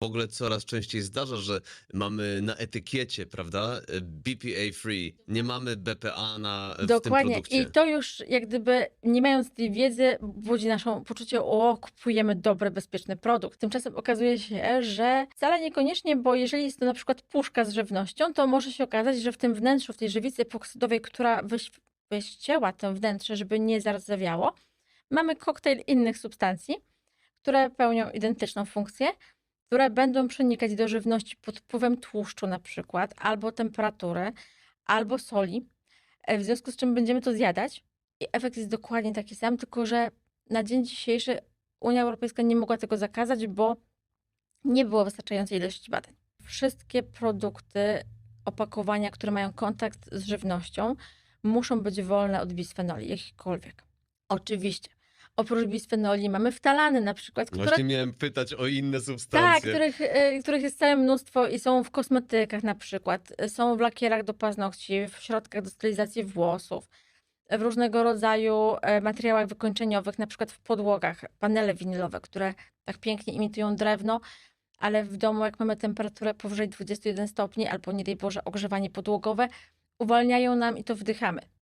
W ogóle coraz częściej zdarza, że mamy na etykiecie, prawda, BPA free, nie mamy BPA na, w tym Dokładnie. produkcie. I to już jak gdyby, nie mając tej wiedzy, budzi naszą poczucie, o, kupujemy dobry, bezpieczny produkt. Tymczasem okazuje się, że wcale niekoniecznie, bo jeżeli jest to na przykład puszka z żywnością, to może się okazać, że w tym wnętrzu, w tej żywicy epoksydowej, która wyś, wyścięła to wnętrze, żeby nie zardzewiało, mamy koktajl innych substancji, które pełnią identyczną funkcję, które będą przenikać do żywności pod wpływem tłuszczu na przykład, albo temperatury, albo soli. E, W związku z czym będziemy to zjadać i efekt jest dokładnie taki sam, tylko że na dzień dzisiejszy Unia Europejska nie mogła tego zakazać, bo nie było wystarczającej ilości badań. Wszystkie produkty, opakowania, które mają kontakt z żywnością, muszą być wolne od bisfenoli, jakichkolwiek. Oczywiście. Oprócz bisfenoli mamy wtalany na przykład, które Właśnie miałem pytać o inne tak, substancje. których, y, których jest całe mnóstwo i są w kosmetykach na przykład, są w lakierach do paznokci, w środkach do stylizacji włosów, w różnego rodzaju e, materiałach wykończeniowych, na przykład w podłogach, panele winylowe, które tak pięknie imitują drewno, ale w domu jak mamy temperaturę powyżej 21 stopni albo nie daj Boże ogrzewanie podłogowe, uwalniają nam i to wdychamy.